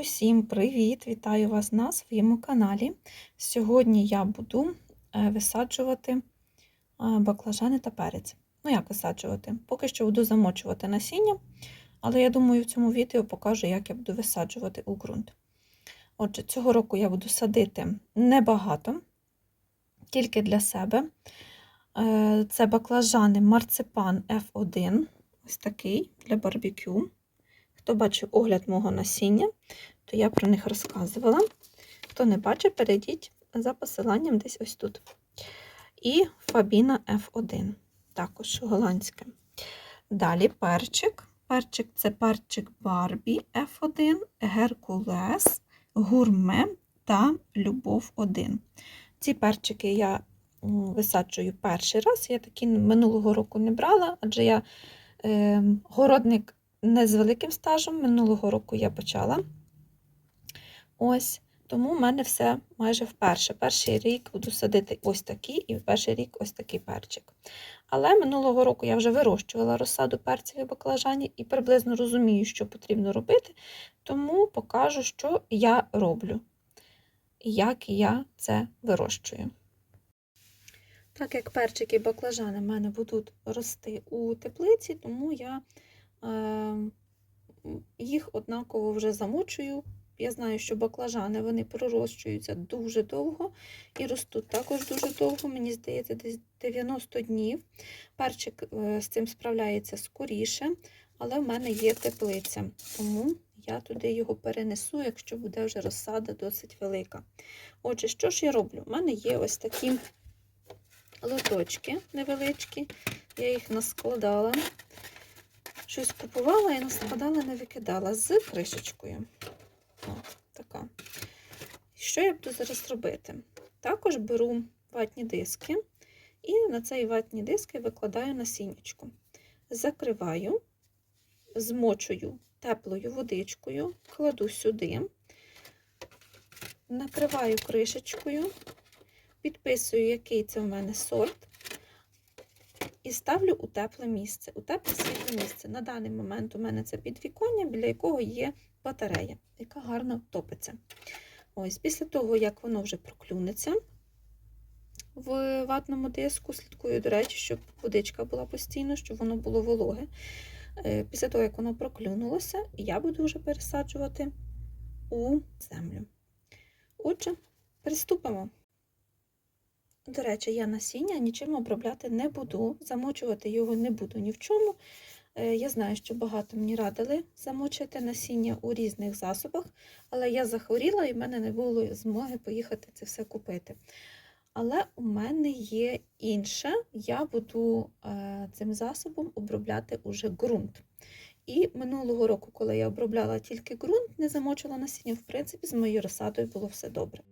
Усім привіт! Вітаю вас на своєму каналі. Сьогодні я буду е, висаджувати е, баклажани та перець. Ну, як висаджувати? Поки що буду замочувати насіння, але я думаю, в цьому відео покажу, як я буду висаджувати у ґрунт. Отже, цього року я буду садити небагато, тільки для себе. Е, це баклажани марципан F1, ось такий для барбекю. Хто бачив огляд мого насіння, то я про них розказувала. Хто не бачив, перейдіть за посиланням десь ось тут. І Фабіна F1, також голландське. Далі перчик. Перчик це перчик Барбі F1, Геркулес, Гурме та Любов 1. Ці перчики я висаджую перший раз. Я такі минулого року не брала, адже я е, городник не з великим стажем. Минулого року я почала. Ось, тому в мене все майже вперше. Перший рік буду садити ось такий, і перший рік ось такий перчик. Але минулого року я вже вирощувала розсаду перців і баклажанів і приблизно розумію, що потрібно робити, тому покажу, що я роблю, і як я це вирощую. Так як перчики і баклажани в мене будуть рости у теплиці, тому я їх однаково вже замочую. Я знаю, що баклажани вони пророщуються дуже довго і ростуть також дуже довго, мені здається, десь 90 днів. Перчик е, з цим справляється скоріше, але в мене є теплиця, тому я туди його перенесу, якщо буде вже розсада досить велика. Отже, що ж я роблю? У мене є ось такі лоточки невеличкі, я їх наскладала. Щось купувала і наскладала, не викидала з кришечкою. От, така. Що я буду зараз робити? Також беру ватні диски і на цей ватні диски викладаю насіннячку. Закриваю, змочую теплою водичкою, кладу сюди, накриваю кришечкою, підписую, який це в мене сорт і ставлю у тепле місце, у тепле світле місце. На даний момент у мене це підвіконня, біля якого є батарея, яка гарно топиться. Ось, Після того, як воно вже проклюнеться в ватному диску, слідкую, до речі, щоб водичка була постійно, щоб воно було вологе. Е, після того, як воно проклюнулося, я буду вже пересаджувати у землю. Отже, приступимо. До речі, я насіння нічим обробляти не буду, замочувати його не буду ні в чому. Е, я знаю, що багато мені радили замочити насіння у різних засобах, але я захворіла і в мене не було змоги поїхати це все купити. Але у мене є інше, я буду е, цим засобом обробляти уже ґрунт. І минулого року, коли я обробляла тільки ґрунт, не замочила насіння, в принципі, з моєю розсадою було все добре.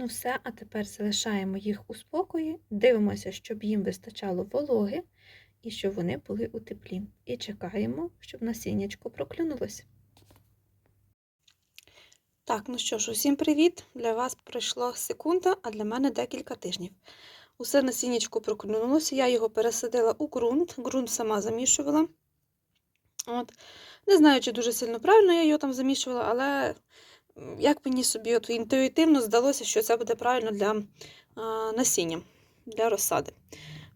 Ну все, а тепер залишаємо їх у спокої, дивимося, щоб їм вистачало вологи і щоб вони були у теплі. І чекаємо, щоб насіннячко проклюнулося. Так, ну що ж, усім привіт! Для вас пройшла секунда, а для мене декілька тижнів. Усе насіннячко проклюнулося, я його пересадила у ґрунт, ґрунт сама замішувала. От. Не знаю, чи дуже сильно правильно я його там замішувала, але як мені собі от інтуїтивно здалося, що це буде правильно для насіння, для розсади.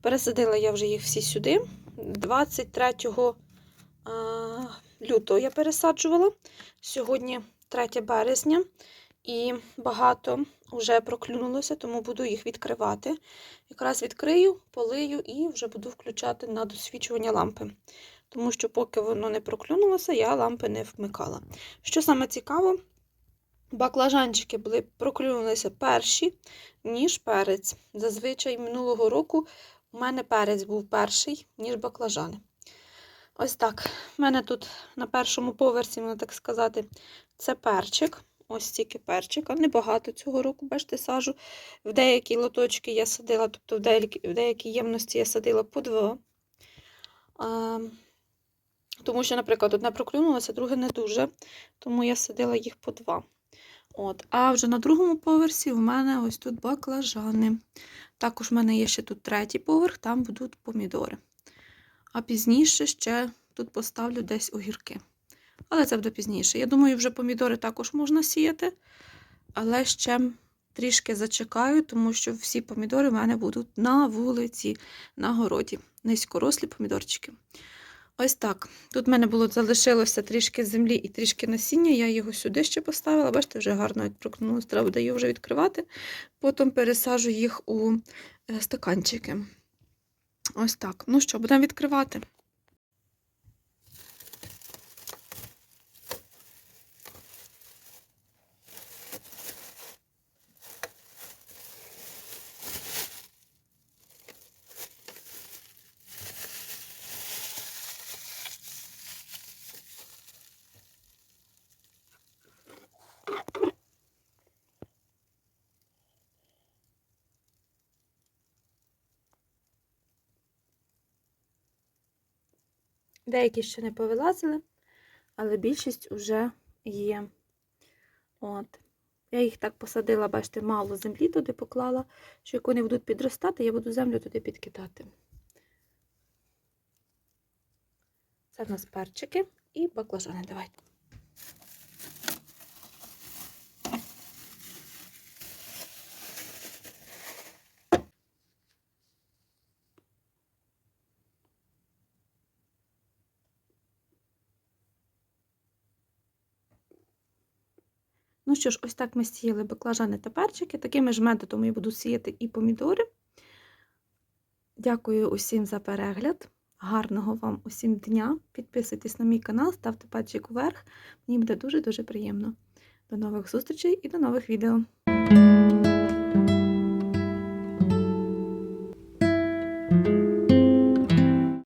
Пересадила я вже їх всі сюди. 23 а, лютого я пересаджувала. Сьогодні 3 березня, і багато вже проклюнулося, тому буду їх відкривати. Якраз відкрию, полию і вже буду включати на досвідчування лампи. Тому що, поки воно не проклюнулося, я лампи не вмикала. Що саме цікаво, баклажанчики були проклюнулися перші, ніж перець. Зазвичай минулого року у мене перець був перший, ніж баклажани. Ось так. У мене тут на першому поверсі, можна так сказати, це перчик. Ось стільки перчика. Небагато цього року, бачите, сажу. В деякі лоточки я садила, тобто в деякі, в деякі ємності я садила по два. А, тому що, наприклад, одне проклюнулося, друге не дуже. Тому я садила їх по два. От. А вже на другому поверсі в мене ось тут баклажани. Також в мене є ще тут третій поверх, там будуть помідори. А пізніше ще тут поставлю десь огірки. Але це буде пізніше. Я думаю, вже помідори також можна сіяти, але ще трішки зачекаю, тому що всі помідори в мене будуть на вулиці, на городі. Низькорослі помідорчики. Ось так. Тут в мене було залишилося трішки землі і трішки насіння. Я його сюди ще поставила. Бачите, вже гарно відпрокнулося, треба буде його вже відкривати. Потім пересажу їх у е, стаканчики. Ось так. Ну що, будемо відкривати. Деякі ще не повилазили, але більшість вже є. От. Я їх так посадила, бачите, мало землі туди поклала, що як вони будуть підростати, я буду землю туди підкидати. Це в нас перчики і баклажани. Давайте. Ну що ж, ось так ми сіяли баклажани та перчики. Такими ж методом я буду сіяти і помідори. Дякую усім за перегляд. Гарного вам усім дня. Підписуйтесь на мій канал, ставте пальчик вверх. Мені буде дуже-дуже приємно. До нових зустрічей і до нових відео.